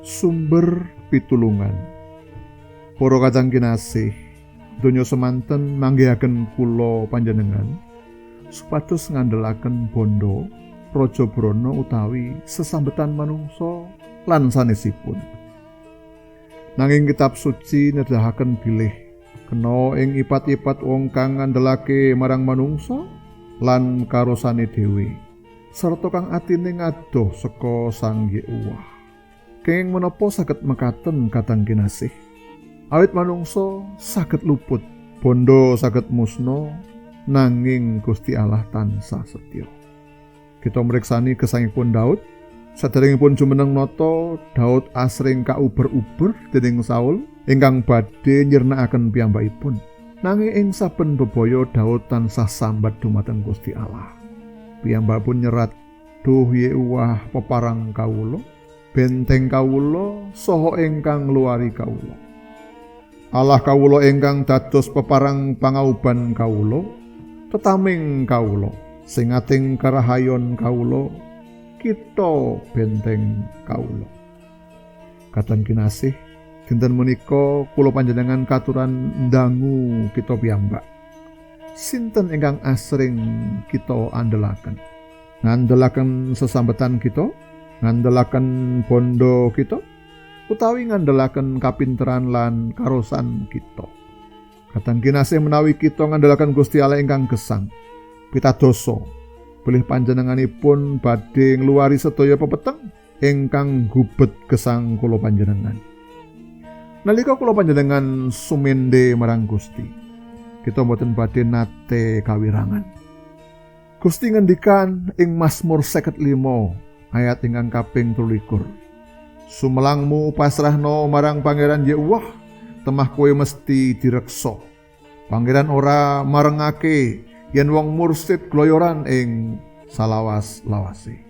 sumber pitulungan. Para kadang kinasih, donya semanten manggihaken kula panjenengan supados ngandelaken bondo Raja Brana utawi sesambetan manungsa lan sanesipun. Nanging kitab suci nedahaken bilih kena ing ipat-ipat wong kang ngandhelake marang manungsa lan karosane dhewe sarta kang atine ngadoh saka Sang Yehuwah. Kenging menapa saged mekaten katang kinasih? Awit manungsa saged luput, bondo saged musna, nanging Gusti Allah tansah setya. Kita meriksani gesangipun Daud, saderengipun jumeneng nata Daud asring kauber-uber dening Saul ingkang badhe nyirnakaken piyambakipun. Nanging ing saben bebaya Daud tansah sambat dumateng Gusti Allah. Piyambakipun nyerat, "Duh Yehuwah peparang kawula, benteng kawula saha ingkang luari kawula." Allah kawula ingkang dados peparang pangauban kawula, tetaming kawula, sing ating karahayon kawula, kita benteng kawula. Kadang kinasih, dinten menika kula panjenengan katuran ndangu kita piyambak. Sinten ingkang asring kita andelaken? Ngandelaken sesambetan kita, ngandelaken bondo kita, utawi ngandelaken kapinteran lan karosan kita. Kadang kinasih menawi kita ngandelaken Gusti Allah ingkang gesang, pitadoso, bilih panjenenganipun badhe ngluwari sedaya pepeteng ingkang gubet gesang kula panjenengan. Nalika kula panjenengan sumende marang Gusti, kita mboten badhe nate kawirangan. Gusti ngendikan ing Mazmur 55 ayat ingkang kaping 23. Sumelangmu pasrahno marang Pangeran Yehuwah, temah kowe mesti direksa. Pangeran ora marengake yen wong mursid gloyoran ing salawas lawase.